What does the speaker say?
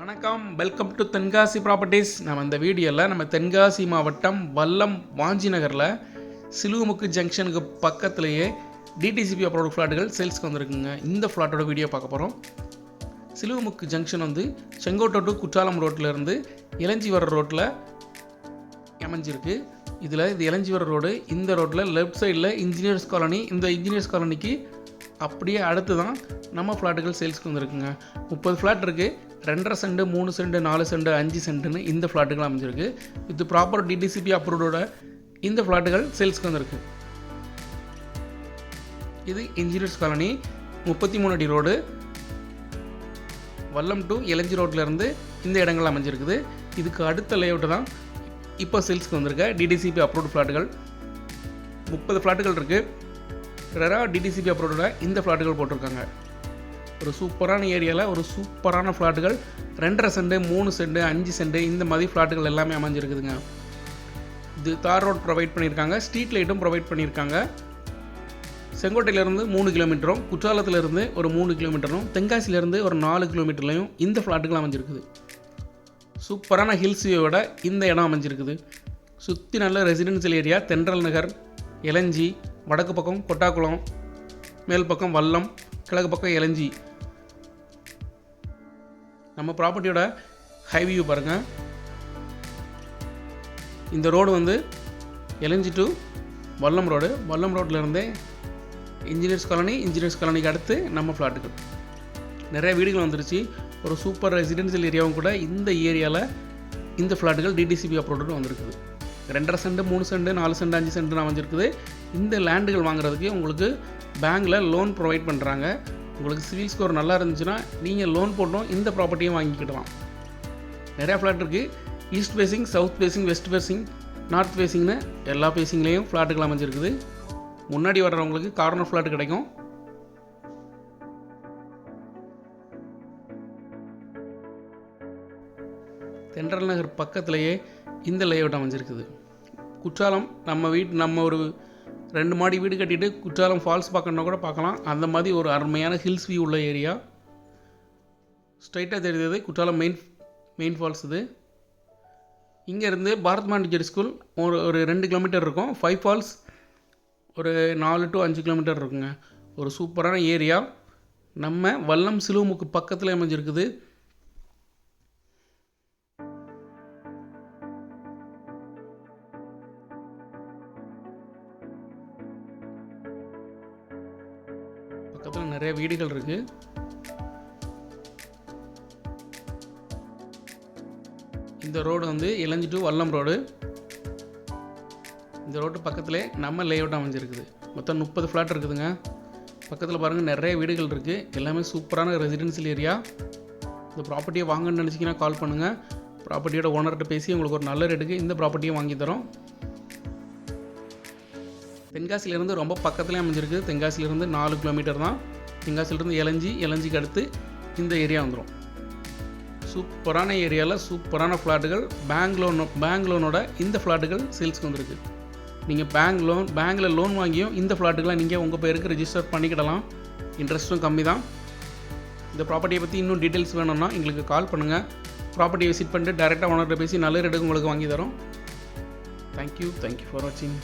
வணக்கம். Welcome to Tenkasi properties நம்ம இந்த வீடியோவில் நம்ம தென்காசி மாவட்டம் வல்லம் வாஞ்சி நகரில் சிலுவமுக்கு ஜங்ஷனுக்கு பக்கத்துலேயே டிடிசிபி அப்ரோடு ஃப்ளாட்டுகள் சேல்ஸ்க்கு வந்திருக்குங்க. இந்த ஃப்ளாட்டோட வீடியோ பார்க்க போகிறோம் சிலுவமுக்கு ஜங்ஷன் வந்து செங்கோட்டை டு குற்றாலம் ரோட்டில் இருந்து இளஞ்சிவர ரோட்டில் அமைஞ்சிருக்கு. இதில் இது இளஞ்சிவர ரோடு இந்த ரோட்டில் லெஃப்ட் சைடில் இன்ஜினியர்ஸ் காலனி இந்த இன்ஜினியர்ஸ் காலனிக்கு அப்படியே அடுத்து தான் நம்ம ஃப்ளாட்டுகள் சேல்ஸ்க்கு வந்திருக்குங்க. முப்பது ஃப்ளாட் இருக்குது ரெண்டரை சென்ட் மூணு சென்ட் நாலு சென்ட் அஞ்சு சென்ட்டுன்னு இந்த ஃப்ளாட்டுகள் அமைஞ்சிருக்கு. வித் ப்ராப்பர் டிடிசிபி அப்ரூவோட இந்த ஃப்ளாட்டுகள் சேல்ஸ்க்கு வந்திருக்கு. இது இன்ஜினியர்ஸ் காலனி முப்பத்தி மூணு அடி ரோடு வல்லம் டு இளஞ்சி ரோட்லேருந்து இந்த இடங்கள் அமைஞ்சிருக்குது. இதுக்கு அடுத்த லேஅவுட்டு தான் இப்போ சேல்ஸ்க்கு வந்திருக்க டிடிசிபி அப்ரூவ்டு ஃப்ளாட்டுகள் முப்பது ஃப்ளாட்டுகள் இருக்குது ரெரா டிடிசிபி அப்ரூவோட இந்த ஃப்ளாட்டுகள் போட்டிருக்காங்க. ஒரு சூப்பரான ஏரியாவில் ஒரு சூப்பரான ஃப்ளாட்டுகள் ரெண்டரை செண்டு மூணு செண்டு அஞ்சு செண்டு இந்த மாதிரி ஃப்ளாட்டுகள் எல்லாமே அமைஞ்சிருக்குதுங்க. இது தார் ரோட் ப்ரொவைட் பண்ணியிருக்காங்க. ஸ்ட்ரீட் லைட்டும் ப்ரொவைட் பண்ணியிருக்காங்க. செங்கோட்டையிலேருந்து மூணு கிலோமீட்டரும் குற்றாலத்திலேருந்து ஒரு மூணு கிலோமீட்டரும் தென்காசியிலேருந்து ஒரு நாலு கிலோமீட்டர்லையும் இந்த ஃப்ளாட்டுகள் அமைஞ்சிருக்குது. சூப்பரான ஹில்ஸ் வியூவோட இந்த இடம் அமைஞ்சிருக்குது. சுற்றி நல்ல ரெசிடென்சியல் ஏரியா தென்றல் நகர் இளஞ்சி வடக்கு பக்கம் கொட்டாக்குளம் மேல் பக்கம் வல்லம் கிழக்கு பக்கம் இளஞ்சி. நம்ம ப்ராப்பர்ட்டியோட ஹை வியூ பாருங்கள் இந்த ரோடு வந்து எலஞ்சி டு வல்லம் ரோடு வல்லம் ரோட்லேருந்தே இன்ஜினியர்ஸ் காலனி இன்ஜினியர்ஸ் காலனிக்கு அடுத்து நம்ம ஃப்ளாட்டுக்கு நிறைய வீடுகள் வந்துருச்சு. ஒரு சூப்பர் ரெசிடென்சியல் ஏரியாவும் கூட இந்த ஏரியாவில் இந்த ஃப்ளாட்டுகள் டிடிசிபி அப்ரோடு வந்திருக்குது. ரெண்டரை சென்ட் மூணு சென்ட் நாலு சென்ட் அஞ்சு சென்ட் அமைஞ்சிருக்குது இந்த லேண்டுகள் வாங்குறதுக்கு உங்களுக்கு பேங்க்கில் லோன் ப்ரொவைட் பண்ணுறாங்க உங்களுக்கு சிவில் ஸ்கோர் நல்லா இருந்துச்சுன்னா நீங்கள் லோன் போட்டோம் இந்த ப்ராப்பர்ட்டியும் வாங்கிக்கிடலாம். நிறையா ஃப்ளாட் இருக்குது east facing south facing west facing north ஃபேஸிங்னு எல்லா ஃபேஸிங்லேயும் ஃப்ளாட்டுகள் அமைஞ்சிருக்குது. முன்னாடி வர்றவங்களுக்கு கார்னர் ஃப்ளாட் கிடைக்கும். தென்றல் நகர் பக்கத்துலேயே இந்த லேஅவுட் அமைஞ்சிருக்குது. குற்றாலம் நம்ம வீட்டு நம்ம ஒரு ரெண்டு மாடி வீடு கட்டிட்டு குற்றாலம் ஃபால்ஸ் பார்க்கணுன்னா கூட பார்க்கலாம். அந்த மாதிரி ஒரு அருமையான ஹில்ஸ் வியூ உள்ள ஏரியா. ஸ்ட்ரைட்டாக தெரிஞ்சது குற்றாலம் மெயின் மெயின் ஃபால்ஸ் இது. இங்கேருந்து பாரத் மாண்டிச்சேரி ஸ்கூல் ஒரு ஒரு ரெண்டு கிலோமீட்டர் இருக்கும். ஃபைவ் ஃபால்ஸ் ஒரு நாலு டு அஞ்சு கிலோமீட்டர் இருக்குங்க. ஒரு சூப்பரான ஏரியா. நம்ம வல்லம் சிலுவமுக்கு பக்கத்தில் அமைஞ்சிருக்குது. பக்கத்தில் நிறைய வீடுகள் இருக்குது இந்த ரோடு வந்து இளஞ்சி டு வல்லம் ரோடு. இந்த ரோட்டு பக்கத்துலேயே நம்ம லேஅவுட் அமைஞ்சிருக்குது. மொத்தம் முப்பது ஃப்ளாட் இருக்குதுங்க. பக்கத்தில் பாருங்கள் நிறைய வீடுகள் இருக்குது எல்லாமே சூப்பரான ரெசிடென்சியல் ஏரியா இந்த ப்ராப்பர்ட்டியை வாங்கன்னு நினச்சிங்கன்னா கால் பண்ணுங்கள் ப்ராப்பர்ட்டியோட ஓனர்கிட்ட பேசி உங்களுக்கு ஒரு நல்ல ரேட்டுக்கு இந்த ப்ராப்பர்ட்டியை வாங்கி தரோம். தென்காசியிலேருந்து ரொம்ப பக்கத்துலேயே அமைஞ்சிருக்கு. தென்காசியிலேருந்து நாலு கிலோமீட்டர் தான். தென்காசியிலேருந்து இளஞ்சி இளஞ்சிக்கு அடுத்து இந்த ஏரியா வந்துடும் சூப்பரான ஏரியாவில் சூப்பரான ஃப்ளாட்டுகள். பேங்க் லோனோ பேங்க் லோனோட இந்த ஃப்ளாட்டுகள் சேல்ஸ்க்கு வந்திருக்கு. நீங்கள் பேங்க் லோன் பேங்கில் லோன் வாங்கியும் இந்த ஃப்ளாட்டுகளை நீங்கள் உங்கள் பேருக்கு ரெஜிஸ்டர் பண்ணிக்கிடலாம். இன்ட்ரெஸ்ட்டும் கம்மி தான். இந்த ப்ராப்பர்ட்டியை பற்றி இன்னும் டீட்டெயில்ஸ் வேணும்னா எங்களுக்கு கால் பண்ணுங்கள் ப்ராப்பர்ட்டியை விசிட் பண்ணிட்டு டேரெக்டாக ஓனர்கிட்ட பேசி நல்ல ரேட்டுக்கு உங்களுக்கு வாங்கி தரோம். தேங்க்யூ தேங்க்யூ ஃபார் வாட்சிங்